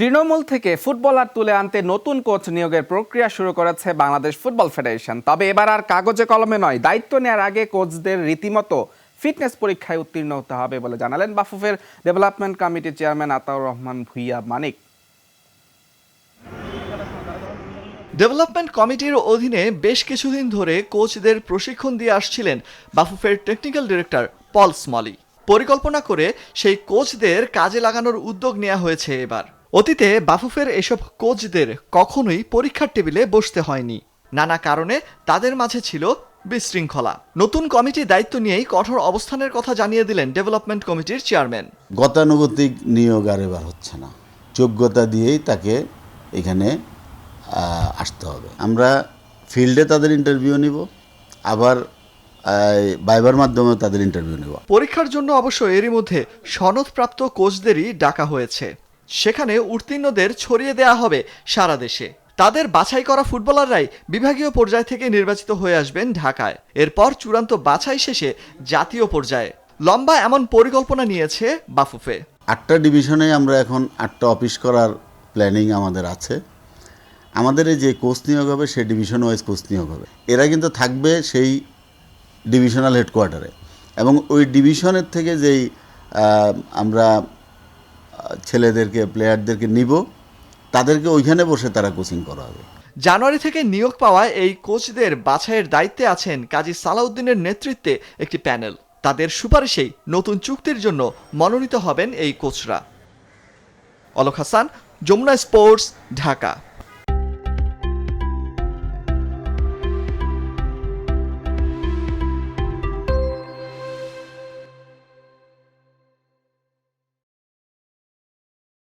তৃণমূল থেকে ফুটবলার তুলে আনতে নতুন কোচ নিয়োগের প্রক্রিয়া শুরু করেছে বাংলাদেশ ফুটবল ফেডারেশন। তবে এবার আর কাগজে কলমে নয়, দায়িত্ব নেওয়ার আগে কোচদের রীতিমতো ফিটনেস পরীক্ষায় উত্তীর্ণ হতে হবে বলে জানালেন বাফুফের ডেভেলপমেন্ট কমিটির চেয়ারম্যান আতাউর রহমান ভুইয়া মানিক। ডেভেলপমেন্ট কমিটির অধীনে বেশ কিছুদিন ধরে কোচদের প্রশিক্ষণ দিয়ে আসছিলেন বাফুফের টেকনিক্যাল ডিরেক্টর পল স্মলি। পরিকল্পনা করে সেই কোচদের কাজে লাগানোর উদ্যোগ নেওয়া হয়েছে এবার। অতীতে বাফুফের এসব কোচদের কখনোই পরীক্ষার টেবিলে বসতে হয়নি। নানা কারণে তাদের মাঝে ছিল বিশৃঙ্খলা। নতুন কমিটি দায়িত্ব নিয়েই কঠোর অবস্থানের কথা জানিয়ে দিলেন ডেভেলপমেন্ট কমিটির চেয়ারম্যান। গতানুগতিক নিয়োগ আর এবার হচ্ছে না। যোগ্যতা দিয়েই তাকে এখানে আসতে হবে। আমরা ফিল্ডে তাদের ইন্টারভিউ নিব আবার বাইবার মাধ্যমে তাদের ইন্টারভিউ নেব। পরীক্ষার জন্য অবশ্য এরই মধ্যে সনদপ্রাপ্ত কোচদেরই ডাকা হয়েছে। সেখানে উত্তীর্ণদের ছড়িয়ে দেয়া হবে সারা দেশে। তাদের বাছাই করা ফুটবলাররাই বিভাগীয় পর্যায় থেকে নির্বাচিত হয়ে আসবেন ঢাকায়। এরপর চূড়ান্ত বাছাই শেষে জাতীয় পর্যায়ে। লম্বা এমন পরিকল্পনা নিয়েছে বাফুফে। আটটা ডিভিশনে আমরা এখন আটটা অফিস করার প্ল্যানিং আমাদের আছে। আমাদের এই যে কোচ নিয়োগ হবে, সেই ডিভিশন ওয়াইজ কোচ নিয়োগ হবে। এরা কিন্তু থাকবে সেই ডিভিশনাল হেডকোয়ার্টারে। এবং ওই ডিভিশনের থেকে যেই আমরা ছেলেদেরকে প্লেয়ারদেরকে নিব। তাদেরকে ওইখানে বসে তারা কোচিং করা হবে জানুয়ারি থেকে নিয়োগ পাওয়া এই কোচদের বাছাইয়ের দায়িত্বে আছেন কাজী সালাউদ্দিনের নেতৃত্বে একটি প্যানেল। তাদের সুপারিশেই নতুন চুক্তির জন্য মনোনীত হবেন এই কোচরা অলক হাসান, যমুনা স্পোর্টস, ঢাকা।